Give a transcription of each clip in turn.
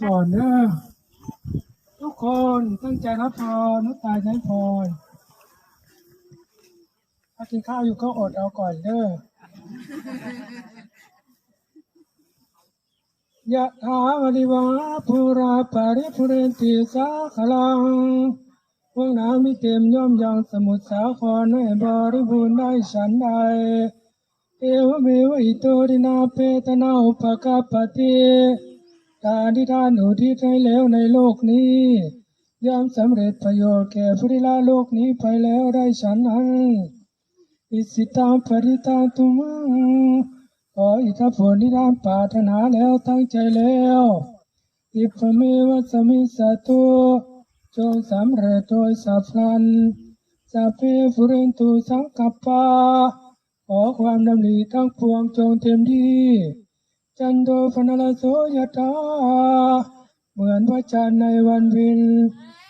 เนอะทุกคนตั้งใจรับพรนุกตาใช้พรถ้ากินข้าวอยู่ก็อดเอาก่อนเด้อยะถาวริวาภูราปาริภูเรนติสาขลังพวกน้ำมิเต็มย่อมยังสมุทรสาครให้บริบูรณ์ได้ฉันใดเอวเมวอิโตดินาเปตนาอุปกาปติ การที่ท่านอุทิศให้แล้วในโลกนี้ย่อมสำเร็จประโยชน์แก่ผู้ที่ละโลกนี้ไปแล้วได้ฉันนั้นอิสิตังปริตาตุมังขออิทธิผลที่ท่านปรารถนาแล้วตั้งใจแล้วอิปเมวะสมิสสตุจงสำเร็จโดยสัพพันสัพเพฟุเรนตุสังกัปปาขอความดำริทั้งปวงจงเต็มที่ จันโดพนลโสยตาเหมือนพระจันทร์ในวันเพ็ญ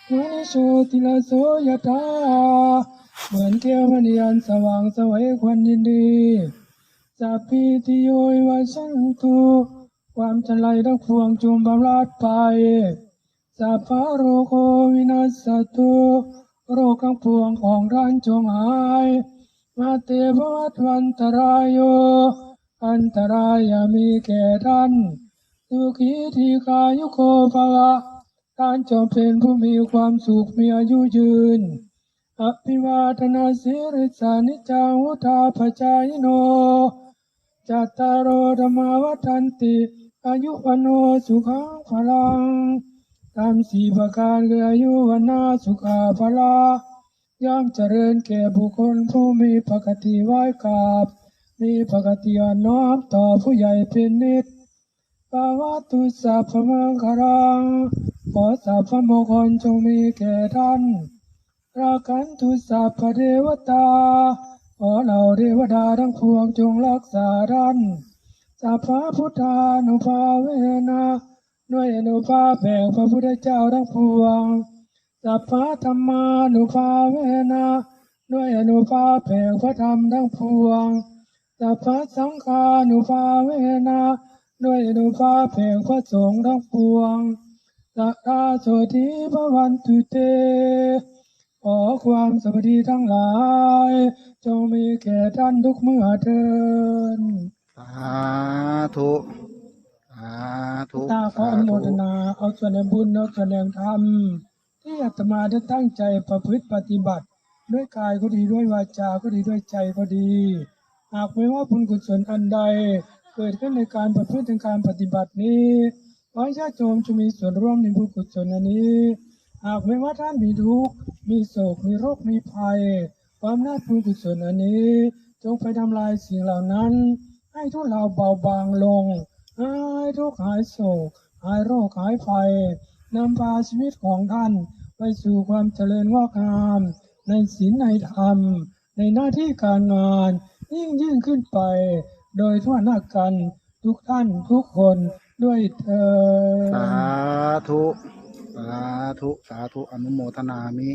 มุนิโชติลโสยตาเหมือนแก้วมณีอันสว่างสวัยควันยินดีสัพพิติโยวัชันตุความจันไรทั้งปวงจงบำราดไปสัพพะโรโควินัสตุโรคทั้งปวงของท่านจงหาย มาเตภวัตวันตรายโย อันตรายยามีแก่ท่านสุขีทีกายุโกภวะท่านจงเป็นผู้มีความสุขมีอายุยืน อภิวาทนาสิริสานิจังวุธาปจายโน จัตตารโอธรรมวัฏันติ อายุวันโนสุขังพลังตามสี่ประการคืออายุวันนาสุขาพลาย่อมเจริญแก่บุคคลผู้มีปกติไหว้กราบ มีปกติอ่อนน้อมต่อผู้ใหญ่เป็นนิดปาวาตุสัพพมังคารังขอสัพพมงคลจงมีแก่ท่านรากันตุสัพพเทวตา ขอเหล่าเทวดาทั้งพวงจงรักษาท่านสัพพพุทธานุภาเวนะด้วยอนุภาพแห่งพระพุทธเจ้าทั้งปวงสัพพธรรมานุภาเวนะด้วยอนุภาพแห่งพระธรรมทั้งปวง สัพพะสังฆานุภาเวนะด้วยอนุภาพแห่งพระสงฆ์ทั้งปวงสัทธาโสธิพระวันตุเต ขอความสวัสดีทั้งหลาย จงมีแก่ท่านทุกเมื่อเทินสาธุสาธุตาขออนุโมทนาเอาส่วนแห่งบุญเอาส่วนแห่งธรรม ที่อาตมาได้ตั้งใจประพฤติปฏิบัติ ด้วยกายก็ดีด้วยวาจาก็ดีด้วยใจก็ดี หากไม่ว่าบุญกุศลอันใด เกิดขึ้นในการประพฤติในการปฏิบัตินี้ขอให้ญาติโยมจะมีส่วนร่วมในบุญกุศลอันนี้ หากไม่ว่าท่านมีทุกข์มีโศกมีโรคมีภัย ความน่าบุญกุศลอันนี้ จงไปทำลายสิ่งเหล่านั้น ให้ทุกเราเบาบางลงหายทุกข์หายโศก หายโรคหายภัยนำพาชีวิตของท่านไปสู่ความเจริญงอกงาม ในศีลในธรรม ในหน้าที่การงาน ยิ่งยิ่งขึ้นไป โดยทั่วหน้ากันทุกท่านทุกคนด้วยเธอ สาธุ สาธุ สาธุ อนุโมทนามิ